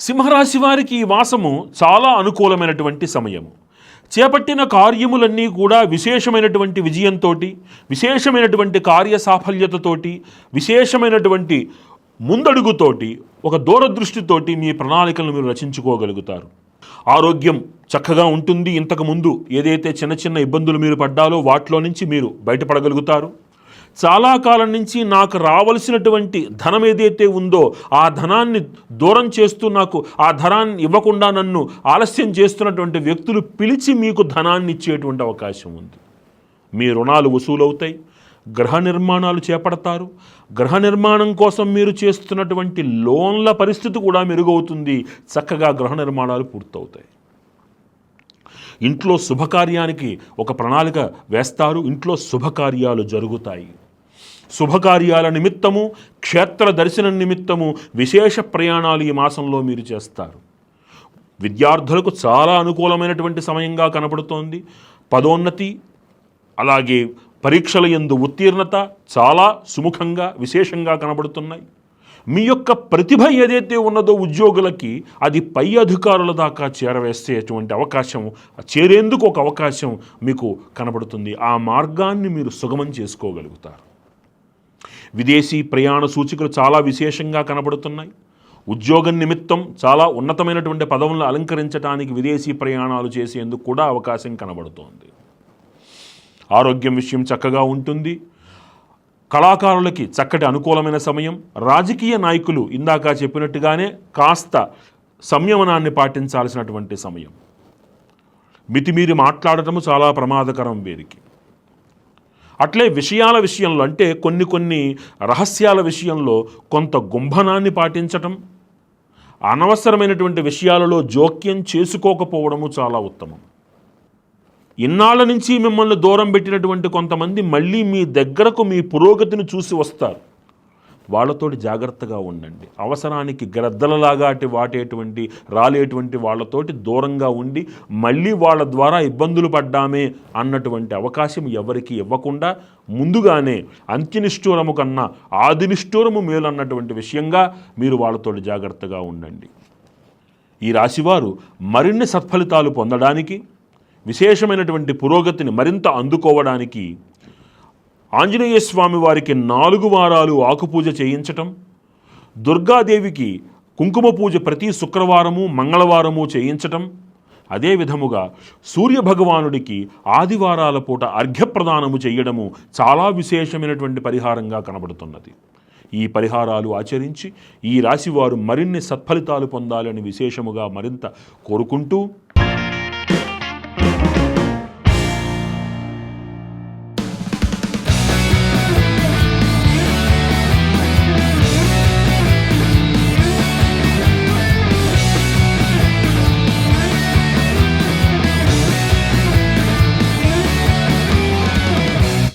సింహరాశి వారికి ఈ మాసము చాలా అనుకూలమైనటువంటి సమయము. చేపట్టిన కార్యములన్నీ కూడా విశేషమైనటువంటి విజయంతో విశేషమైనటువంటి కార్య సాఫల్యతతోటి విశేషమైనటువంటి ముందడుగుతోటి ఒక దూరదృష్టితోటి మీ ప్రణాళికలను మీరు రచించుకోగలుగుతారు. ఆరోగ్యం చక్కగా ఉంటుంది ఇంతకు ముందు. ఏదైతే చిన్న చిన్న ఇబ్బందులు మీరు పడ్డాలో వాటిలో నుంచి మీరు బయటపడగలుగుతారు. చాలా కాలం నుంచి నాకు రావలసినటువంటి ధనం ఏదైతే ఉందో ఆ ధనాన్ని దూరం చేస్తూ నాకు ఆ ధనాన్ని ఇవ్వకుండా నన్ను ఆలస్యం చేస్తున్నటువంటి వ్యక్తులు పిలిచి మీకు ధనాన్ని ఇచ్చేటువంటి అవకాశం ఉంది. మీ రుణాలు వసూలవుతాయి గృహ నిర్మాణాలు చేపడతారు గృహ నిర్మాణం కోసం మీరు చేస్తున్నటువంటి లోన్ల పరిస్థితి కూడా మెరుగవుతుంది చక్కగా గృహ నిర్మాణాలు పూర్తవుతాయి. ఇంట్లో శుభకార్యానికి ఒక ప్రణాళిక వేస్తారు ఇంట్లో శుభకార్యాలు జరుగుతాయి. శుభకార్యాల నిమిత్తము క్షేత్ర దర్శనం నిమిత్తము విశేష ప్రయాణాలు ఈ మాసంలో మీరు చేస్తారు. విద్యార్థులకు చాలా అనుకూలమైనటువంటి సమయంగా కనబడుతోంది పదోన్నతి అలాగే పరీక్షల యందు ఉత్తీర్ణత చాలా సుముఖంగా విశేషంగా కనబడుతున్నాయి. మీ యొక్క ప్రతిభ ఏదైతే ఉన్నదో ఉద్యోగులకి అది పై అధికారుల దాకా చేరవేసేటువంటి అవకాశం చేరేందుకు ఒక అవకాశం మీకు కనబడుతుంది. ఆ మార్గాన్ని మీరు సుగమం చేసుకోగలుగుతారు. విదేశీ ప్రయాణ సూచికలు చాలా విశేషంగా కనబడుతున్నాయి. ఉద్యోగం నిమిత్తం చాలా ఉన్నతమైనటువంటి పదవులను అలంకరించడానికి విదేశీ ప్రయాణాలు చేసేందుకు కూడా అవకాశం కనబడుతోంది. ఆరోగ్యం విషయం చక్కగా ఉంటుంది. కళాకారులకి చక్కటి అనుకూలమైన సమయం. రాజకీయ నాయకులు ఇందాక చెప్పినట్టుగానే కాస్త సంయమనాన్ని పాటించాల్సినటువంటి సమయం. మితిమీరి మాట్లాడటము చాలా ప్రమాదకరం వీరికి అట్లే విషయాల విషయంలో అంటే కొన్ని కొన్ని రహస్యాల విషయంలో కొంత గుంభనాన్ని పాటించటం అనవసరమైనటువంటి విషయాలలో జోక్యం చేసుకోకపోవడము చాలా ఉత్తమం. ఇన్నాళ్ళ నుంచి మిమ్మల్ని దూరం పెట్టినటువంటి కొంతమంది మళ్ళీ మీ దగ్గరకు మీ పురోగతిని చూసి వస్తారు. వాళ్ళతోటి జాగ్రత్తగా ఉండండి. అవసరానికి గ్రద్దలలాగాటి వాటేటువంటి రాలేటువంటి వాళ్ళతోటి దూరంగా ఉండి మళ్ళీ వాళ్ళ ద్వారా ఇబ్బందులు పడ్డామే అన్నటువంటి అవకాశం ఎవరికి ఇవ్వకుండా ముందుగానే అంత్యనిష్ఠూరము కన్నా ఆదినిష్ఠూరము మేలు అన్నటువంటి విషయంగా మీరు వాళ్ళతోటి జాగ్రత్తగా ఉండండి. ఈ రాశివారు మరిన్ని సత్ఫలితాలు పొందడానికి విశేషమైనటువంటి పురోగతిని మరింత అందుకోవడానికి ఆంజనేయ స్వామి వారికి నాలుగు వారాలు ఆకుపూజ చేయించటం దుర్గాదేవికి కుంకుమ పూజ ప్రతి శుక్రవారము మంగళవారము చేయించటం అదే విధముగా సూర్యభగవానుడికి ఆదివారాల పూట అర్ఘ్యప్రదానము చేయడము చాలా విశేషమైనటువంటి పరిహారంగా కనబడుతున్నది. ఈ పరిహారాలు ఆచరించి ఈ రాశివారు మరిన్ని సత్ఫలితాలు పొందాలని విశేషముగా మరింత కోరుకుంటూ